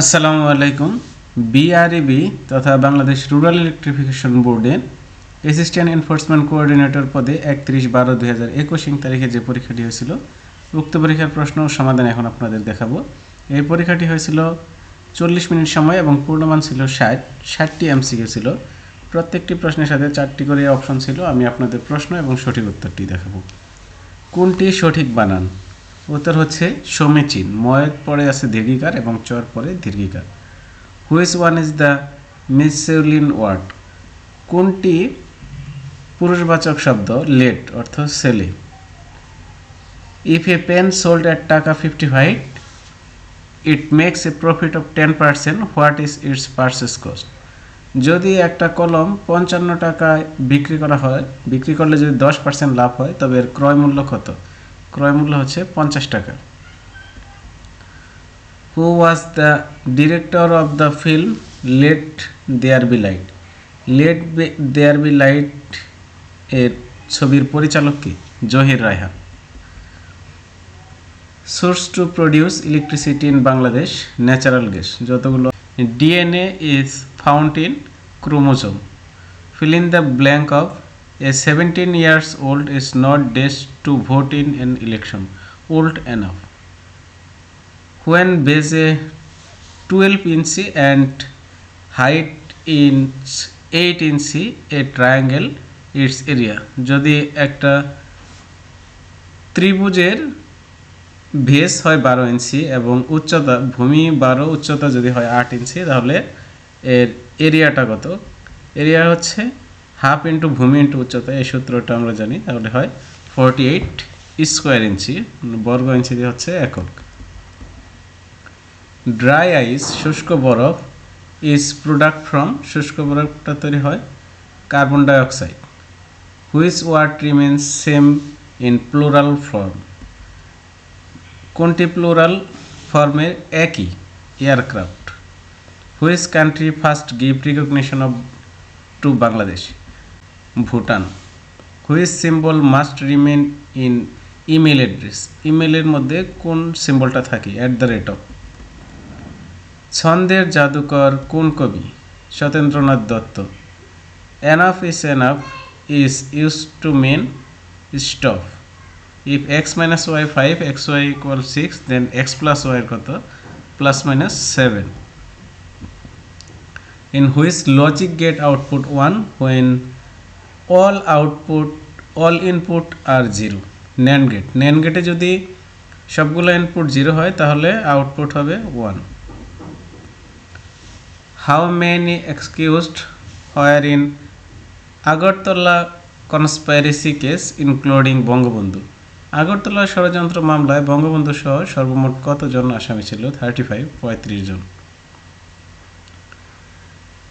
আসসালামু আলাইকুম। বিআরইবি তথা বাংলাদেশ রুরাল ইলেকট্রিফিকেশন বোর্ডের অ্যাসিস্ট্যান্ট এনফোর্সমেন্ট কোঅর্ডিনেটর পদে একত্রিশ বারো দুই হাজার একুশ তারিখে যে পরীক্ষাটি হয়েছিল, উক্ত পরীক্ষার প্রশ্ন সমাধান এখন আপনাদের দেখাবো। এই পরীক্ষাটি হয়েছিল চল্লিশ মিনিট সময় এবং পূর্ণমান ছিল ষাট, ষাটটি এমসিকিউ ছিল। প্রত্যেকটি প্রশ্নের সাথে চারটি করে অপশন ছিল। আমি আপনাদের প্রশ্ন এবং সঠিক উত্তরটি দেখাবো। কোনটি সঠিক বানান? উত্তর হচ্ছে সমীচীন। ময়ের পরে আছে দীর্ঘিকার এবং চর পরে দীর্ঘিকার। Which one is the masculine word? কোনটি পুরুষবাচক শব্দ? লেট, অর্থ সেলে। If a pen sold at taka fifty five it makes a profit of ten percent what is its purchase cost যদি একটা কলম পঞ্চান্ন টাকায় বিক্রি করা হয়, বিক্রি করলে যদি দশ পার্সেন্ট লাভ হয়, তবে এর ক্রয় মূল্য কত? ক্রয় মূল্য হচ্ছে পঞ্চাশ টাকা। Who was the director of the film let there be light let there be লাইটের ছবির পরিচালক কি? Zahir Raihan. Source to produce electricity in Bangladesh natural gas যতগুলো DNA is found in chromosome fill in the blank of a 17 years old is not dash to vote in an election old enough when base a 12 inch and height inch 8 inch a triangle its area যদি একটা ত্রিভুজের ভেস হয় বারো ইঞ্চি এবং উচ্চতা ভূমি বারো উচ্চতা যদি হয় আট ইঞ্চি তাহলে এর এরিয়াটা কত এরিয়া হচ্ছে হাফ ইন্টু ভূমি ইন্টু উচ্চতা, এই সূত্রটা আমরা জানি, তাহলে হয় ফর্টি এইট স্কোয়ার ইঞ্চি বর্গ ইঞ্চি হচ্ছে একক। ড্রাই আইস শুষ্ক বরফ ইজ প্রোডাক্ট ফ্রম শুষ্ক বরফটা তৈরি হয় carbon dioxide which word remains same in plural form কোনটি প্লুরাল ফর্মের একই aircraft which country first give recognition of to Bangladesh Bhutan. Which symbol must remain in email address ইমেলের মধ্যে কোন সিম্বলটা থাকে? অ্যাট দ্য রেট অফ ছন্দের জাদুকর কোন কবি? Satyendranath Dutta. Enough is enough is use to mean stop if x minus y five x y equal six then x plus ওয়াইয়ের কত? Plus minus seven in which logic get output 1 when all output, all input are 0 NAND gate NAND গেটে যদি সবগুলো input zero হয়, তাহলে output হবে one how many excused were in Agartala conspiracy case including Bangabandhu? Agartala ষড়যন্ত্র মামলায় বঙ্গবন্ধু সহ সর্বমোট কতজন আসামি ছিল? থার্টি ফাইভ পঁয়ত্রিশ জন।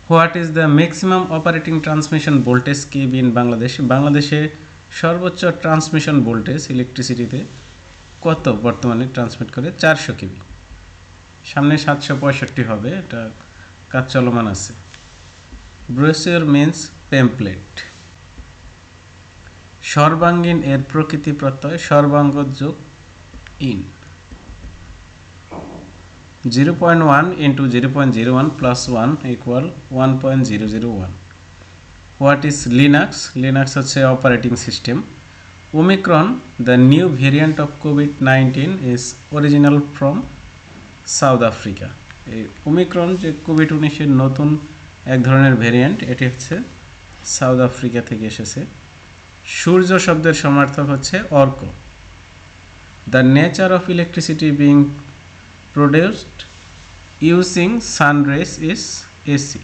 What is the maximum operating transmission voltage কেব ইন বাংলাদেশ? বাংলাদেশে সর্বোচ্চ ট্রান্সমিশন ভোল্টেজ ইলেকট্রিসিটিতে কত বর্তমানে ট্রান্সমিট করে? চারশো কেবি সামনে সাতশো পঁয়ষট্টি হবে, এটা কাজ চলমান আছে। ব্রোসিওর মিন্স পেমপ্লেট সর্বাঙ্গীন এর প্রকৃতি প্রত্যয়, সর্বাঙ্গ যোগ in. Zero point one into zero point zero one plus one equal one point zero zero one what is Linux Linux হচ্ছে operating system Omicron the new variant of Covid nineteen is original from South Africa এই Omicron যে Covid উনিশের নতুন এক ধরনের variant এটি হচ্ছে south Africa থেকে এসেছে। সূর্য শব্দের সমার্থক হচ্ছে Arka. The nature of electricity being produced using sun rays is AC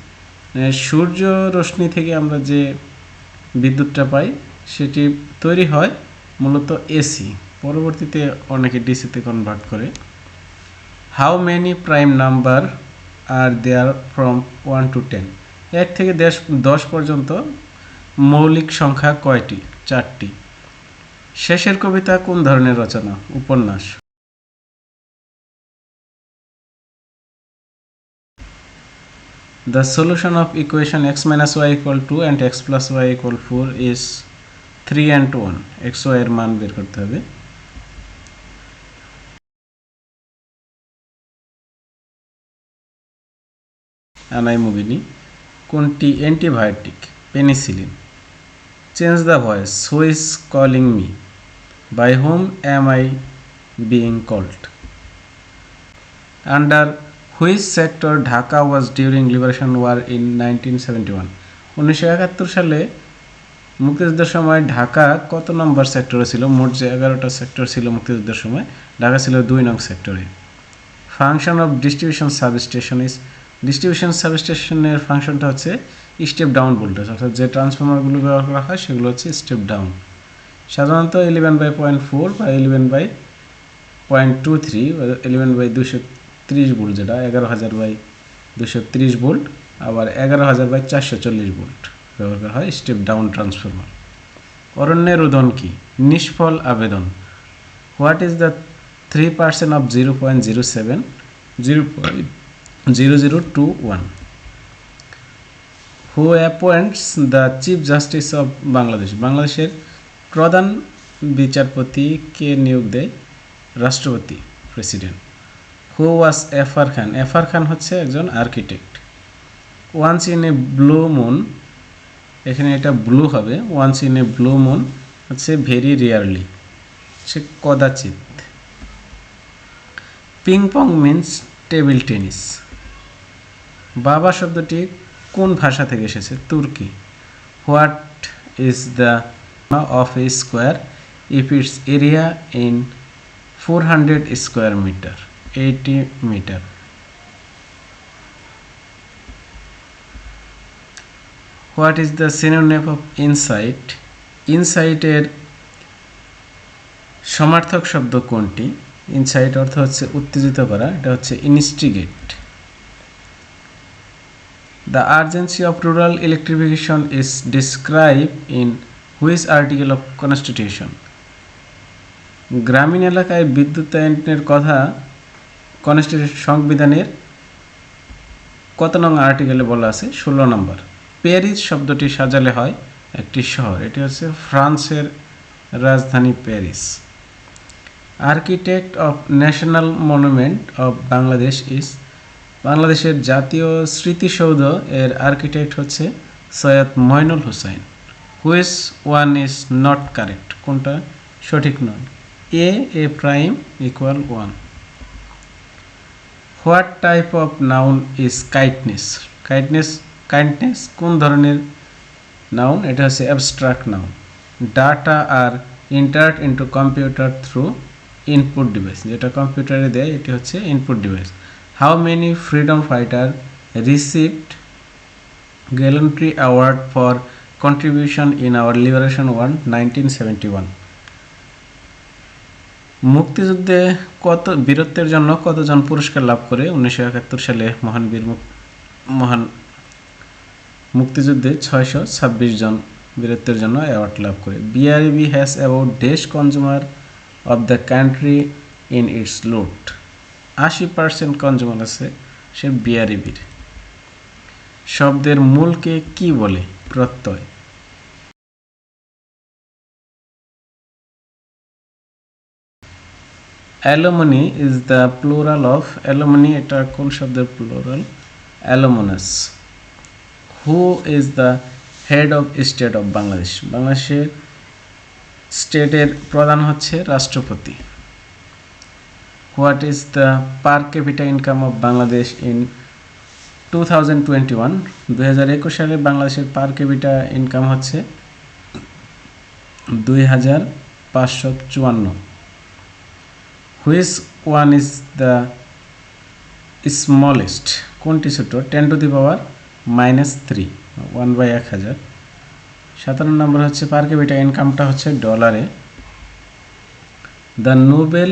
সূর্য রশ্মি থেকে আমরা যে বিদ্যুৎটা পাই, সেটি তৈরি হয় মূলত এসি পরবর্তীতে অনেকে ডিসিতে কনভার্ট করে। How many prime number are there from one to ten এক থেকে দেশ, দশ পর্যন্ত মৌলিক সংখ্যা কয়টি? চারটি। শেষের কবিতা কোন ধরনের রচনা? উপন্যাস। The solution of equation x minus y equal 2 and x plus y equal 4 is 3 and 1 x y এর মান বের করতে হবে। অ্যানাইমোবিনি কোনটি? Antibiotic penicillin change the voice who is calling me by whom am I being called under which sector Dhaka was during liberation war in nineteen seventy one উনিশশো একাত্তর সালে মুক্তিযুদ্ধের সময় ঢাকা কত নম্বর সেক্টরে ছিল? মোট যে এগারোটা সেক্টর ছিল মুক্তিযুদ্ধের সময়, ঢাকা ছিল দুই নং সেক্টরে function of distribution substation is distribution সাবস্টেশনের ফাংশনটা হচ্ছে স্টেপ ডাউন ভোল্টেজ অর্থাৎ যে ট্রান্সফর্মারগুলো ব্যবহার করা হয়, সেগুলো হচ্ছে স্টেপ ডাউন সাধারণত ইলেভেন বাই পয়েন্ট ফোর বা eleven by point two three eleven by দুশো ত্রিশ ভোল্ট যেটা, এগারো হাজার বাই দুশো ত্রিশ ভোল্ট, আবার এগারো হাজার বাই চারশো চল্লিশ ভোল্ট ব্যবহার করা হয় স্টেপ ডাউন ট্রান্সফর্মার অরণ্যের রোদন কি? নিষ্ফল আবেদন। What is the three percent of zero point zero seven zero point zero zero two one who appoints the chief justice of Bangladesh বাংলাদেশের প্রধান বিচারপতি কে নিয়োগ দেয়? রাষ্ট্রপতি প্রেসিডেন্ট হু ওয়াজ এফার খান এফার খান হচ্ছে একজন architect once in a blue moon এখানে এটা ব্লু হবে। Once in a blue moon হচ্ছে very rarely say কদাচিৎ। Ping pong means table tennis বাবা শব্দটি কোন ভাষা থেকে এসেছে? তুর্কি। What is the of a square if its area in four hundred square metre eighty metre what is the synonym of insight ইনসাইটের সমার্থক শব্দ কোনটি? ইনসাইট অর্থ হচ্ছে উত্তেজিত করা, এটা হচ্ছে instigate the urgency of rural electrification is describe in which article of constitution গ্রামীণ এলাকায় বিদ্যুতায়নের কথা কনস্টিটিউশন সংবিধানের কত নং আর্টিকেলে বলা আছে? ষোলো নম্বর। প্যারিস শব্দটি সাজালে হয় একটি শহর। এটি হচ্ছে ফ্রান্সের রাজধানী Paris. Architect of national monument of Bangladesh is বাংলাদেশের জাতীয় স্মৃতিসৌধ। এর আর্কিটেক্ট হচ্ছে সৈয়দ মইনুল হুসাইন হুইস ওয়ান ইজ নট কারেক্ট? কোনটা? সঠিক নয়। A A prime equal one. What type of noun is kindness? Kindness, kindness কোন ধরনের নাউন? এটা হচ্ছে abstract noun. Data are entered into computer through input device. যেটা কম্পিউটারে দেয়, এটি হচ্ছে input device. How many freedom fighter received gallantry award for contribution in our liberation one nineteen seventy one? মুক্তিযুদ্ধে কত, বীরত্বের জন্য কতজন পুরস্কার লাভ করে উনিশশো একাত্তর সালে মহান বীর মহান মুক্তিযুদ্ধে ছয়শো ছাব্বিশ জন বীরত্বের জন্য অ্যাওয়ার্ড লাভ করে। BRB has about dash consumer of the country in its loot আশি পার্সেন্ট কনজিউমার আছে সে বিআরবির শব্দের মূলকে কি বলে? প্রত্যয়। Alumni is the plural of alumni এটা কোন শব্দের plural alumnus who is the head of state of Bangladesh বাংলাদেশের স্টেটের প্রধান হচ্ছে রাষ্ট্রপতি। What is the per capita income of Bangladesh in two thousand twenty one দু হাজার একুশ সালে বাংলাদেশের পার ক্যাপিটা ইনকাম হচ্ছে দুই হাজার পাঁচশো চুয়ান্ন। Which one is the smallest কোনটি ছোট? Ten to the power minus three one by এক হাজার। সাতান্ন নম্বর হচ্ছে পার ক্যাপিটা ইনকামটা হচ্ছে ডলারে the Nobel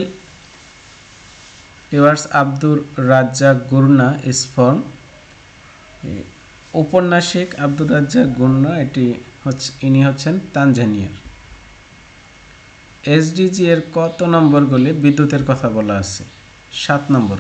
awards Abdulrazak Gurnah is for ঔপন্যাসিক আব্দুর রাজ্জাক গুরনা, এটি হচ্ছে, ইনি হচ্ছেন তানজানিয়ার। এসডিজি এর কত নম্বর বিদ্যুতের কথা বলা আছে। সাত নম্বর